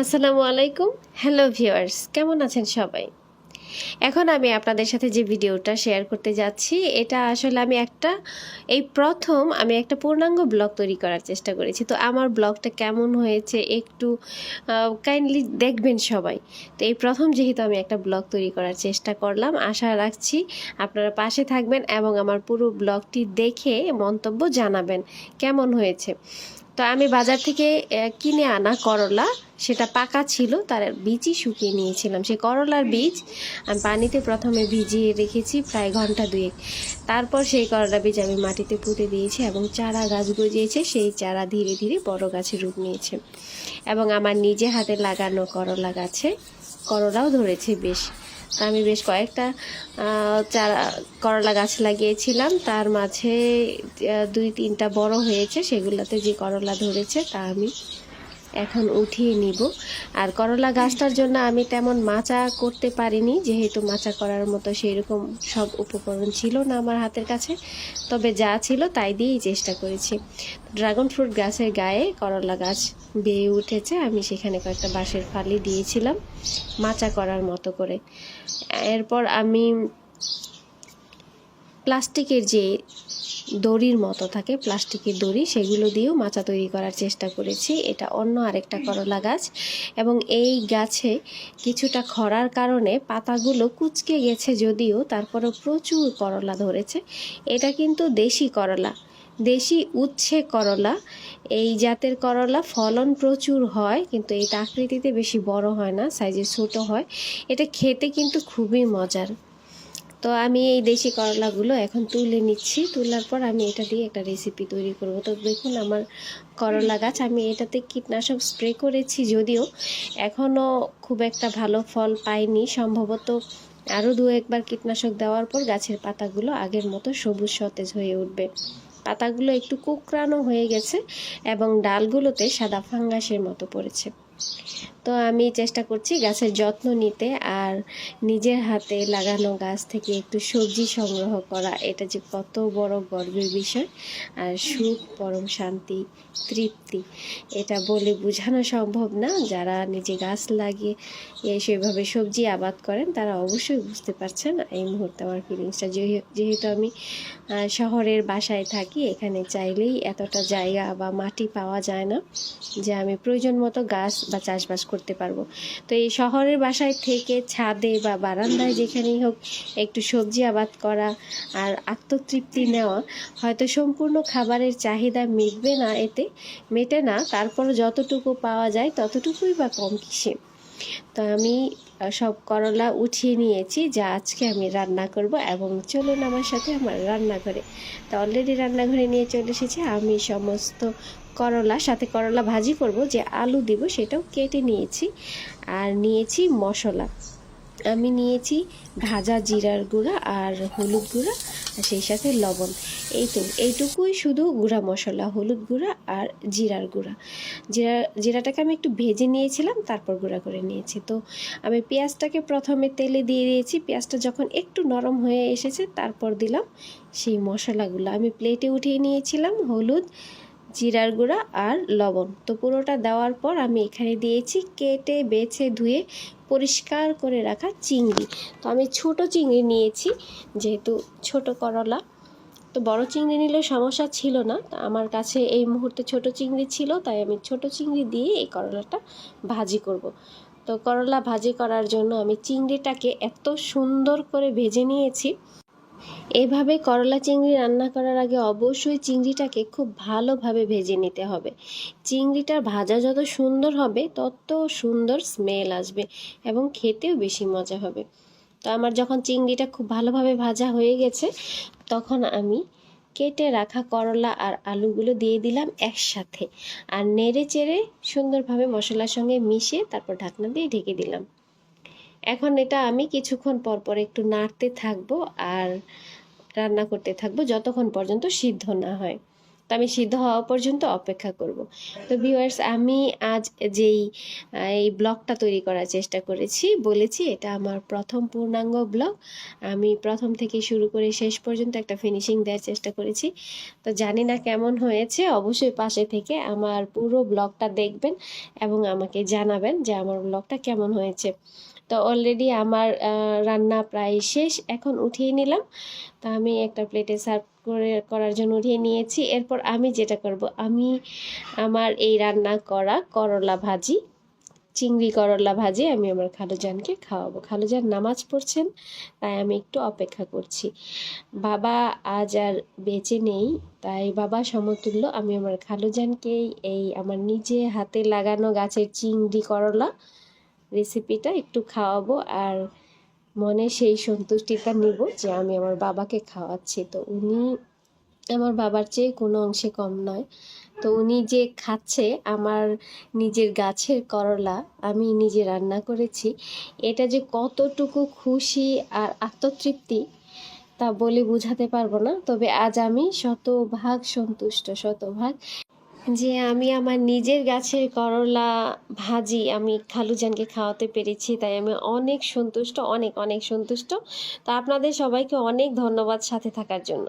আসসালামু আলাইকুম। Hello viewers কেমন আছেন সবাই? এখন আমি আপনাদের সাথে যে ভিডিওটা শেয়ার করতে যাচ্ছি, এটা আসলে আমি একটা, এই প্রথম আমি একটা পূর্ণাঙ্গ ব্লগ তৈরি করার চেষ্টা করেছি। তো আমার ব্লগটা কেমন হয়েছে একটু কাইন্ডলি দেখবেন সবাই। তো এই প্রথম যেহেতু আমি একটা ব্লগ তৈরি করার চেষ্টা করলাম, আশা রাখছি আপনারা পাশে থাকবেন এবং আমার পুরো ব্লগটি দেখে মন্তব্য জানাবেন। কেমন হয়েছে? তো আমি বাজার থেকে কিনে আনা করলা। সেটা পাকা ছিল, তার বীজই শুকিয়ে নিয়েছিলাম। সেই করলার বীজ আমি পানিতে প্রথমে ভিজিয়ে রেখেছি প্রায় ঘণ্টা দুয়েক। তারপর সেই করলা বীজ আমি মাটিতে পুঁতে দিয়েছি এবং চারা গাছ গজিয়েছে, সেই চারা ধীরে ধীরে বড় গাছে রূপ নিয়েছে। এবং আমার নিজে হাতে লাগানো করলা গাছে, করলাও ধরেছে বেশ। তা আমি বেশ কয়েকটা চারা, করলা গাছ লাগিয়েছিলাম। তার মাঝে দুই তিনটা বড় হয়েছে, সেগুলোতে যে করলা ধরেছে তা আমি এখন উঠিয়ে নিব। আর করলা গাছটার জন্য আমি তেমন মাচা করতে পারিনি, যেহেতু মাচা করার মতো সেইরকম সব উপকরণ ছিল না আমার হাতের কাছে। তবে যা ছিল তাই দিয়েই চেষ্টা করেছি। ড্রাগন ফ্রুট গাছের গায়ে করলা গাছ বেয়ে উঠেছে, আমি সেখানে কয়েকটা বাঁশের ফালি দিয়েছিলাম মাচা করার মতো করে। এরপর আমি প্লাস্টিকের যে দড়ির মতো থাকে, প্লাস্টিকের দড়ি, সেগুলো দিয়েও মাচা তৈরি করার চেষ্টা করেছি। এটা অন্য আরেকটা করলা গাছ এবং এই গাছে কিছুটা খরার কারণে পাতাগুলো কুচকে গেছে যদিও তারপরেও প্রচুর করলা ধরেছে। এটা কিন্তু দেশি করলা, দেশি উচ্ছে করলা। এই জাতের করলা ফলন প্রচুর হয়, কিন্তু এটা আকৃতিতে বেশি বড় হয় না, সাইজে ছোট হয়। এটা খেতে কিন্তু খুবই মজার। তো আমি এই দেশি করলাগুলো এখন তুলে নিচ্ছি। তোলার পর আমি এটা দিয়ে একটা রেসিপি তৈরি করব। তো দেখুন আমার করলা গাছ, আমি এটাতে কীটনাশক স্প্রে করেছি যদিও এখনও খুব একটা ভালো ফল পাইনি। সম্ভবত আরও দু একবার কীটনাশক দেওয়ার পর গাছের পাতাগুলো আগের মতো সবুজ সতেজ হয়ে উঠবে। পাতাগুলো একটু কুকরানো হয়ে গেছে এবং ডালগুলোতে সাদা ফাঙ্গাসের মতো পড়েছে। তো আমি চেষ্টা করছি গাছের যত্ন নিতে আর নিজের হাতে লাগানো গাছ থেকে একটু সবজি সংগ্রহ করা। এটা যে কত বড় গর্বের বিষয়। আর সুখ, পরম শান্তি, তৃপ্তি, এটা বলে বোঝানো সম্ভব না। যারা নিজে গাছ লাগিয়ে সেভাবে সবজি আবাদ করেন, তারা অবশ্যই বুঝতে পারছেন এই মুহূর্তে আমার ফিলিংসটা যেহেতু আমি শহরের বাসায় থাকি, এখানে চাইলেই এতটা জায়গা বা মাটি পাওয়া যায় না যে আমি প্রয়োজন মতো গাছ বা চাষবাস করতে পারব। তো এই শহরের বাসায় থেকে ছাদে বা বারান্দায় যেখানেই হোক একটু সবজি আবাদ করা আর আত্মতৃপ্তি নেওয়া, হয়তো সম্পূর্ণ খাবারের চাহিদা মিটবে না এতে, মেটে না তারপর যতটুকু পাওয়া যায় ততটুকুই বা কম কিসে তো আমি সব করলা উঠিয়ে নিয়েছি, যা আজকে আমি রান্না করব এবং চলুন আমার সাথে আমার রান্নাঘরে। তো অলরেডি রান্নাঘরে নিয়ে চলে এসেছি, আমি সমস্ত করলা, সাথে করলা ভাজি করব, যে আলু দিব সেটাও কেটে নিয়েছি। আর নিয়েছি মশলা। আমি নিয়েছি ভাজা জিরার গুঁড়া আর হলুদ গুঁড়া, আর সেই সাথে লবণ। এই তো, এইটুকুই শুধু গুঁড়া মশলা, হলুদ গুঁড়া আর জিরার গুঁড়া। জিরা, জিরাটাকে আমি একটু ভেজে নিয়েছিলাম, তারপর গুঁড়া করে নিয়েছি। তো আমি পেঁয়াজটাকে প্রথমে তেলে দিয়ে দিয়েছি। পেঁয়াজটা যখন একটু নরম হয়ে এসেছে, তারপর দিলাম সেই মশলাগুলো। আমি প্লেটে উঠিয়ে নিয়েছিলাম হলুদ জিরার গুঁড়া আর লবণ। তো পুরোটা দেওয়ার পর আমি এখানে দিয়েছি কেটে, বেছে, ধুয়ে পরিষ্কার করে রাখা চিংড়ি। তো আমি ছোট চিংড়ি নিয়েছি, যেহেতু ছোট করলা। তো বড় চিংড়ি নিলে সমস্যা ছিল না। আমার কাছে এই মুহূর্তে ছোট চিংড়ি ছিল, তাই আমি ছোট চিংড়ি দিয়ে এই করলাটা ভাজি করব। তো করলা ভাজি করার জন্য আমি চিংড়িটাকে এত সুন্দর করে ভেজে নিয়েছি। এভাবে করলা চিংড়ি রান্না করার আগে অবশ্যই চিংড়িটাকে খুব ভালোভাবে ভেজে নিতে হবে। চিংড়িটার ভাজা যত সুন্দর হবে, তত সুন্দর স্মেল আসবে এবং খেতেও বেশি মজা হবে। তো আমার যখন চিংড়িটা খুব ভালোভাবে ভাজা হয়ে গেছে, তখন আমি কেটে রাখা করলা আর আলুগুলো দিয়ে দিলাম একসাথে। আর নেড়ে চেড়ে সুন্দরভাবে মশলার সঙ্গে মিশিয়ে তারপর ঢাকনা দিয়ে ঢেকে দিলাম। এখন এটা আমি কিছুক্ষণ পর পর একটু নাড়তে থাকব আর রান্না করতে থাকব যতক্ষণ পর্যন্ত সিদ্ধ না হয়। তো আমি সিদ্ধ হওয়া পর্যন্ত অপেক্ষা করব। তো ভিউয়ার্স আমি আজ যেই এই ব্লগটা তৈরি করার চেষ্টা করেছি, বলেছি এটা আমার প্রথম পূর্ণাঙ্গ ব্লগ। আমি প্রথম থেকে শুরু করে শেষ পর্যন্ত একটা ফিনিশিং দেওয়ার চেষ্টা করেছি। তো জানি না কেমন হয়েছে, অবশ্যই পাশে থেকে আমার পুরো ব্লগটা দেখবেন এবং আমাকে জানাবেন যে আমার ব্লগটা কেমন হয়েছে। তো অলরেডি আমার রান্না প্রায় শেষ, এখন উঠিয়ে নিলাম। তা আমি একটা প্লেটে সার্ভ করে, করার জন্য উঠিয়ে নিয়েছি। এরপর আমি যেটা করব, আমি আমার এই রান্না করা করলা ভাজি, চিংড়ি করলা ভাজি আমি আমার খালুজানকে খাওয়াবো। খালুজান নামাজ পড়ছেন, তাই আমি একটু অপেক্ষা করছি। বাবা আজ আর বেঁচে নেই, তাই বাবা সমতুল্য, আমি আমার খালুজানকেই এই আমার নিজে হাতে লাগানো গাছের চিংড়ি করলা রেসিপিটা একটু খাওয়াবো। আর মনে সেই সন্তুষ্টিটা নিব যে আমি আমার বাবাকে খাওয়াচ্ছি। তো উনি আমার বাবার চেয়ে কোনো অংশে কম নয়। তো উনি যে খাচ্ছে আমার নিজের গাছের করলা, আমি নিজে রান্না করেছি, এটা যে কতটুকু খুশি আর আত্মতৃপ্তি তা বলে বোঝাতে পারব না। তবে আজ আমি শতভাগ সন্তুষ্ট, শতভাগ যে আমি আমার নিজের গাছের করলা ভাজি আমি খালুজানকে খাওয়াতে পেরেছি, তাই আমি অনেক সন্তুষ্ট, অনেক অনেক সন্তুষ্ট। তা আপনাদের সবাইকে অনেক ধন্যবাদ সাথে থাকার জন্য।